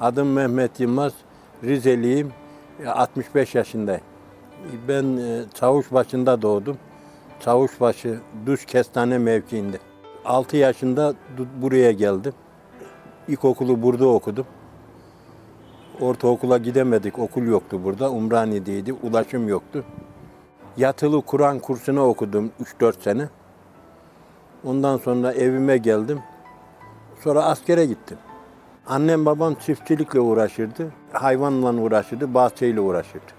Adım Mehmet Yılmaz. Rizeliyim. E, 65 yaşındayım. Ben e, Çavuşbaşı'nda doğdum. Çavuşbaşı Düz Kestane mevkiinde. 6 yaşında buraya geldim. İlkokulu burada okudum. Ortaokula gidemedik. Okul yoktu burada. Umraniye'deydi. Ulaşım yoktu. Yatılı Kur'an kursuna okudum 3-4 sene. Ondan sonra evime geldim. Sonra askere gittim. Annem babam çiftçilikle uğraşırdı. Hayvanla uğraşırdı, bahçeyle uğraşırdı.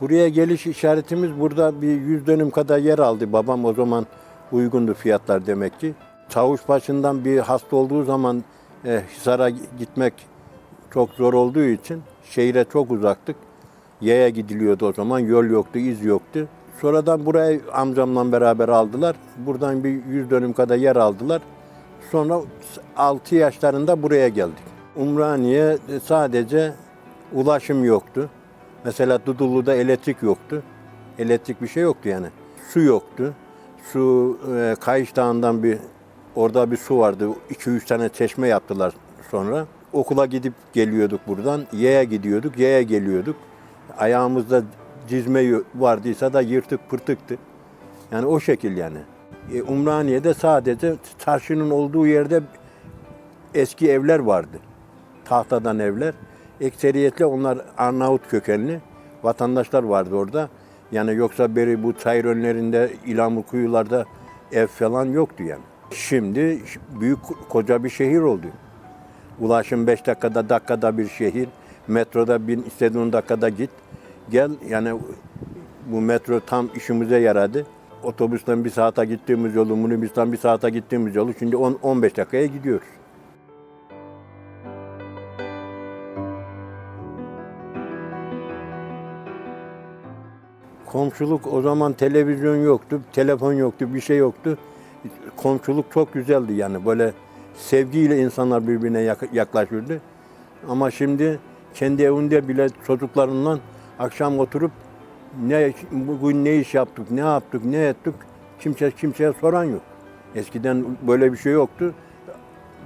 Buraya geliş işaretimiz burada bir yüz dönüm kadar yer aldı. Babam o zaman uygundu fiyatlar demek ki. Çavuş başından bir hasta olduğu zaman e, Hisar'a gitmek çok zor olduğu için şehire çok uzaktık. Yaya gidiliyordu o zaman. Yol yoktu, iz yoktu. Sonradan burayı amcamla beraber aldılar. Buradan bir yüz dönüm kadar yer aldılar. Sonra 6 yaşlarında buraya geldik. Umraniye sadece ulaşım yoktu. Mesela Dudullu'da elektrik yoktu. Elektrik bir şey yoktu yani. Su yoktu. Su e, Kayış Dağı'ndan bir orada bir su vardı. 2-3 tane çeşme yaptılar sonra. Okula gidip geliyorduk buradan. Yaya gidiyorduk, yaya geliyorduk. Ayağımızda cizme vardıysa da yırtık pırtıktı. Yani o şekil yani. E, Umraniye'de sadece çarşının olduğu yerde eski evler vardı. Tahtadan evler. Ekseriyetle onlar Arnavut kökenli vatandaşlar vardı orada. Yani yoksa beri bu çayır önlerinde, İlamur kuyularda ev falan yoktu yani. Şimdi büyük koca bir şehir oldu. Ulaşım 5 dakikada dakikada bir şehir. Metroda bin istediğin dakikada git. Gel yani bu metro tam işimize yaradı. Otobüsten bir saate gittiğimiz yolu, minibüsten bir saate gittiğimiz yolu şimdi 10 15 dakikaya gidiyoruz. Komşuluk o zaman televizyon yoktu, telefon yoktu, bir şey yoktu. Komşuluk çok güzeldi yani böyle sevgiyle insanlar birbirine yak- yaklaşırdı. Ama şimdi kendi evinde bile çocuklarından akşam oturup ne bugün ne iş yaptık, ne yaptık, ne ettik kimse kimseye soran yok. Eskiden böyle bir şey yoktu.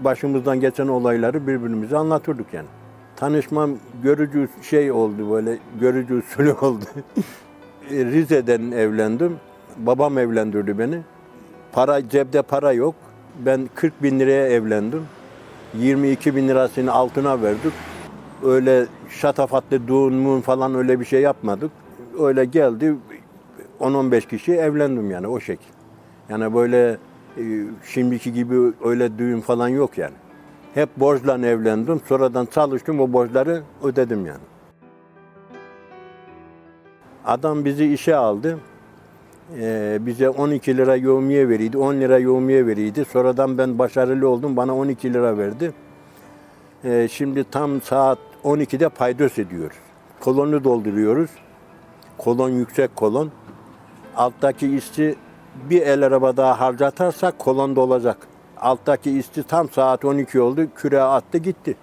Başımızdan geçen olayları birbirimize anlatırdık yani. Tanışmam görücü şey oldu böyle görücü usulü oldu. Rize'den evlendim. Babam evlendirdi beni. Para cebde para yok. Ben 40 bin liraya evlendim. 22 bin lirasını altına verdik. Öyle şatafatlı düğün falan öyle bir şey yapmadık. Öyle geldi 10-15 kişi evlendim yani o şekil. Yani böyle e, şimdiki gibi öyle düğün falan yok yani. Hep borçla evlendim. Sonradan çalıştım o borçları ödedim yani. Adam bizi işe aldı. Ee, bize 12 lira yoğumiye veriydi, 10 lira yoğumiye veriydi. Sonradan ben başarılı oldum, bana 12 lira verdi. Ee, şimdi tam saat 12'de paydos ediyoruz. Kolonu dolduruyoruz. Kolon yüksek kolon. Alttaki işçi bir el araba daha harcatarsak kolon dolacak. Alttaki işçi tam saat 12 oldu, küreğe attı gitti.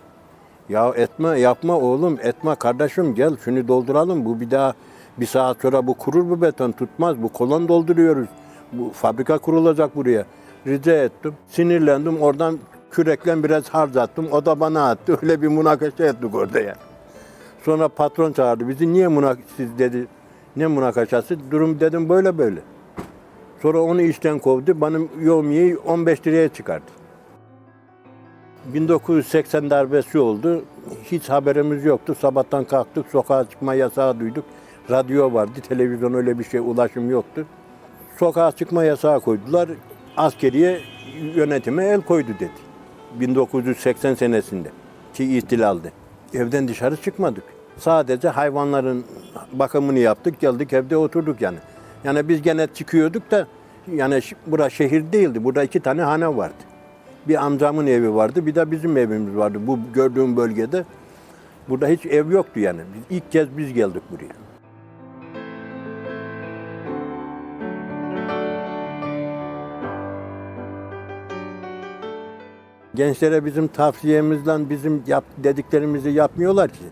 Ya etme, yapma oğlum, etme kardeşim gel şunu dolduralım. Bu bir daha bir saat sonra bu kurur bu beton tutmaz. Bu kolon dolduruyoruz. Bu fabrika kurulacak buraya. Rica ettim. Sinirlendim. Oradan kürekle biraz harcattım. O da bana attı. Öyle bir münakaşa ettik orada ya. Sonra patron çağırdı bizi. Niye siz dedi. Ne münakaşası? Durum dedim böyle böyle. Sonra onu işten kovdu. Benim yomiyeyi 15 liraya çıkardı. 1980 darbesi oldu. Hiç haberimiz yoktu. Sabahtan kalktık, sokağa çıkma yasağı duyduk. Radyo vardı, televizyon öyle bir şey, ulaşım yoktu. Sokağa çıkma yasağı koydular. Askeriye yönetime el koydu dedi. 1980 senesinde ki ihtilalde. Evden dışarı çıkmadık. Sadece hayvanların bakımını yaptık, geldik evde oturduk yani. Yani biz gene çıkıyorduk da yani bura şehir değildi. Burada iki tane hane vardı. Bir amcamın evi vardı, bir de bizim evimiz vardı bu gördüğüm bölgede. Burada hiç ev yoktu yani. Biz, ilk kez biz geldik buraya. Gençlere bizim tavsiyemizle bizim yap, dediklerimizi yapmıyorlar ki.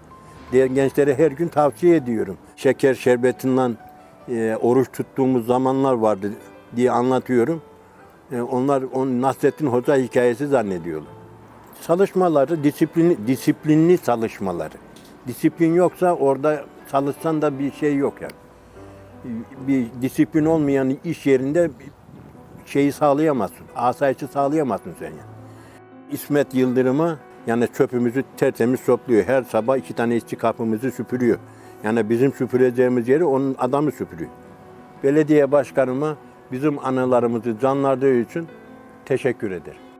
Diğer gençlere her gün tavsiye ediyorum. Şeker şerbetinden e, oruç tuttuğumuz zamanlar vardı diye anlatıyorum. E, onlar onu Nasrettin Hoca hikayesi zannediyorlar. Çalışmaları, disiplin, disiplinli çalışmaları. Disiplin yoksa orada çalışsan da bir şey yok yani. Bir disiplin olmayan iş yerinde şeyi sağlayamazsın. Asayişi sağlayamazsın sen yani. İsmet Yıldırım'a yani çöpümüzü tertemiz topluyor. Her sabah iki tane işçi kapımızı süpürüyor. Yani bizim süpüreceğimiz yeri onun adamı süpürüyor. Belediye başkanıma bizim anılarımızı canlardığı için teşekkür ederim.